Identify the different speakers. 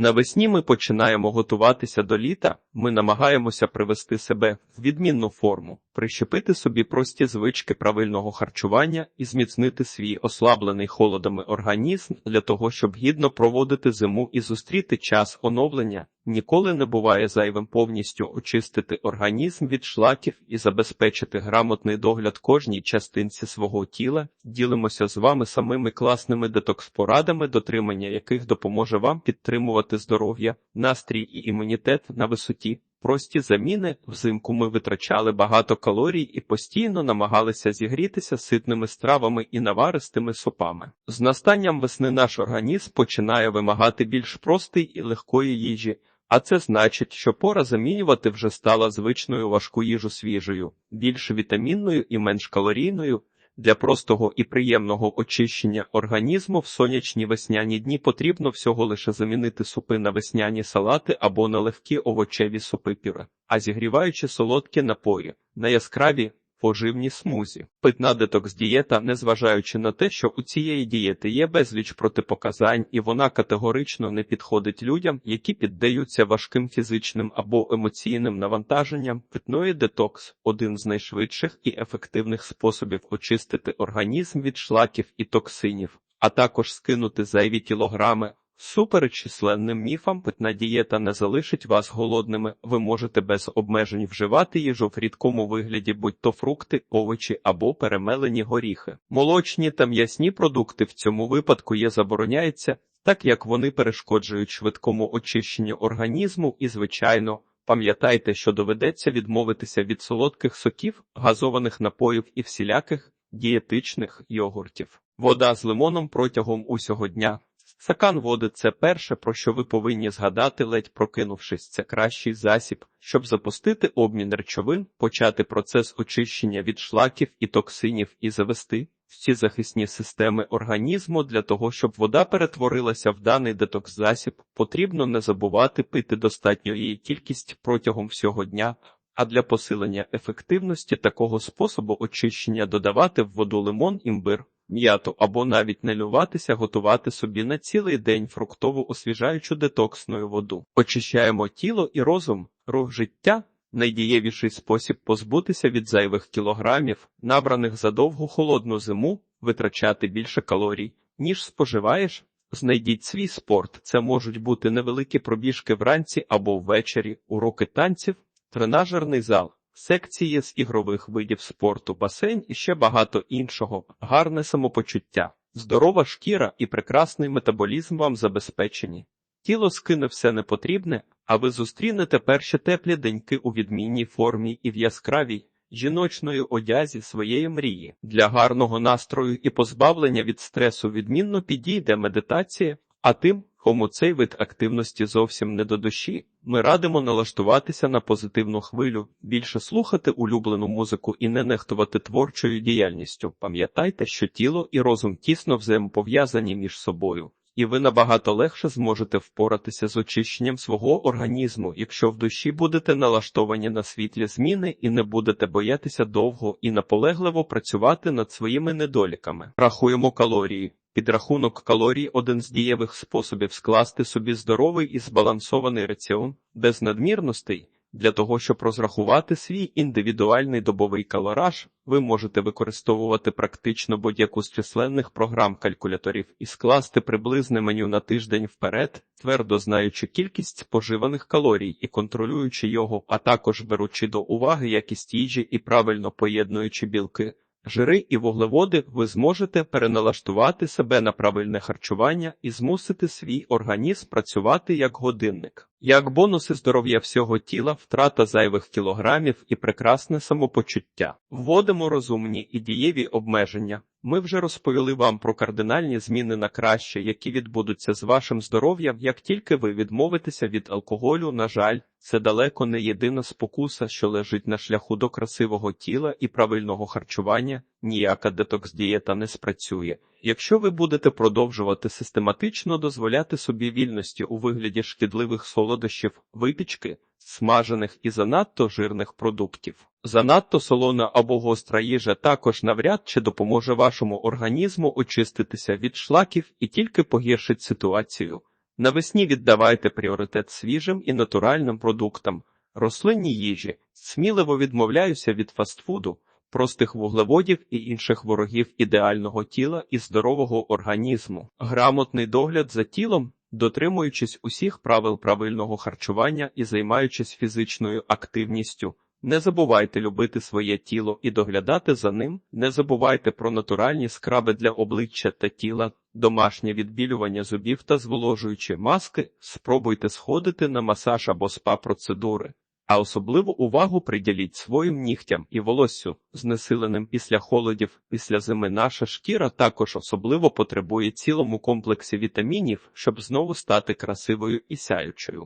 Speaker 1: Навесні ми починаємо готуватися до літа. Ми намагаємося привести себе в відмінну форму, прищепити собі прості звички правильного харчування і зміцнити свій ослаблений холодами організм для того, щоб гідно проводити зиму і зустріти час оновлення. Ніколи не буває зайвим повністю очистити організм від шлаків і забезпечити грамотний догляд кожній частинці свого тіла. Ділимося з вами самими класними детокс-порадами, дотримання яких допоможе вам підтримувати здоров'я, настрій і імунітет на висоті. Прості заміни взимку ми витрачали багато калорій і постійно намагалися зігрітися ситними стравами і наваристими супами. З настанням весни наш організм починає вимагати більш простої і легкої їжі. А це значить, що пора замінювати вже стала звичною важку їжу свіжою, більш вітамінною і менш калорійною. Для простого і приємного очищення організму в сонячні весняні дні потрібно всього лише замінити супи на весняні салати або на легкі овочеві супи пюре, а зігріваючи солодкі напої на яскраві поживні смузі. Питна детокс дієта, незважаючи на те, що у цієї дієти є безліч протипоказань, і вона категорично не підходить людям, які піддаються важким фізичним або емоційним навантаженням. Питної детокс один з найшвидших і ефективних способів очистити організм від шлаків і токсинів, а також скинути зайві кілограми. Супереч численним міфам, питна дієта не залишить вас голодними. Ви можете без обмежень вживати їжу в рідкому вигляді, будь то фрукти, овочі або перемелені горіхи. Молочні та м'ясні продукти в цьому випадку є забороняється, так як вони перешкоджують швидкому очищенню організму і, звичайно, пам'ятайте, що доведеться відмовитися від солодких соків, газованих напоїв і всіляких дієтичних йогуртів. Вода з лимоном протягом усього дня. Стакан води це перше, про що ви повинні згадати, ледь прокинувшись, це кращий засіб, щоб запустити обмін речовин, почати процес очищення від шлаків і токсинів і завести всі захисні системи організму для того, щоб вода перетворилася в даний детокс засіб, потрібно не забувати пити достатньо її кількість протягом всього дня. А для посилення ефективності такого способу очищення додавати в воду лимон, імбир, м'яту або навіть не люватися, готувати собі на цілий день фруктову освіжаючу детоксну воду. Очищаємо тіло і розум, рух життя. Найдієвіший спосіб позбутися від зайвих кілограмів, набраних за довгу холодну зиму, витрачати більше калорій, ніж споживаєш. Знайдіть свій спорт. Це можуть бути невеликі пробіжки вранці або ввечері, уроки танців, тренажерний зал, секції з ігрових видів спорту, басейн і ще багато іншого, гарне самопочуття, здорова шкіра і прекрасний метаболізм вам забезпечені. Тіло скине все непотрібне, а ви зустрінете перші теплі деньки у відмінній формі і в яскравій жіночної одязі своєї мрії. Для гарного настрою і позбавлення від стресу відмінно підійде медитація, а тим, кому цей вид активності зовсім не до душі, ми радимо налаштуватися на позитивну хвилю, більше слухати улюблену музику і не нехтувати творчою діяльністю. Пам'ятайте, що тіло і розум тісно взаємопов'язані між собою. І ви набагато легше зможете впоратися з очищенням свого організму, якщо в душі будете налаштовані на світлі зміни і не будете боятися довго і наполегливо працювати над своїми недоліками. Рахуємо калорії. Підрахунок калорій один з дієвих способів скласти собі здоровий і збалансований раціон без надмірностей. Для того, щоб розрахувати свій індивідуальний добовий калораж, ви можете використовувати практично будь-яку з численних програм калькуляторів і скласти приблизне меню на тиждень вперед, твердо знаючи кількість споживаних калорій і контролюючи його, а також беручи до уваги якість їжі і правильно поєднуючи білки. Жири і вуглеводи ви зможете переналаштувати себе на правильне харчування і змусити свій організм працювати як годинник. Як бонуси здоров'я всього тіла, втрата зайвих кілограмів і прекрасне самопочуття. Вводимо розумні і дієві обмеження. Ми вже розповіли вам про кардинальні зміни на краще, які відбудуться з вашим здоров'ям, як тільки ви відмовитеся від алкоголю, на жаль, це далеко не єдина спокуса, що лежить на шляху до красивого тіла і правильного харчування. Ніяка детокс-дієта не спрацює. Якщо ви будете продовжувати систематично дозволяти собі вільності у вигляді шкідливих солодощів, випічки, смажених і занадто жирних продуктів. Занадто солона або гостра їжа також навряд чи допоможе вашому організму очиститися від шлаків і тільки погіршить ситуацію. Навесні віддавайте пріоритет свіжим і натуральним продуктам, рослинній їжі. Сміливо відмовляюся від фастфуду, простих вуглеводів і інших ворогів ідеального тіла і здорового організму. Грамотний догляд за тілом, дотримуючись усіх правил правильного харчування і займаючись фізичною активністю. Не забувайте любити своє тіло і доглядати за ним. Не забувайте про натуральні скраби для обличчя та тіла, домашнє відбілювання зубів та зволожуючі маски. Спробуйте сходити на масаж або спа-процедури. А особливу увагу приділіть своїм нігтям і волоссю, знесиленим після холодів, після зими наша шкіра також особливо потребує цілому комплексі вітамінів, щоб знову стати красивою і сяючою.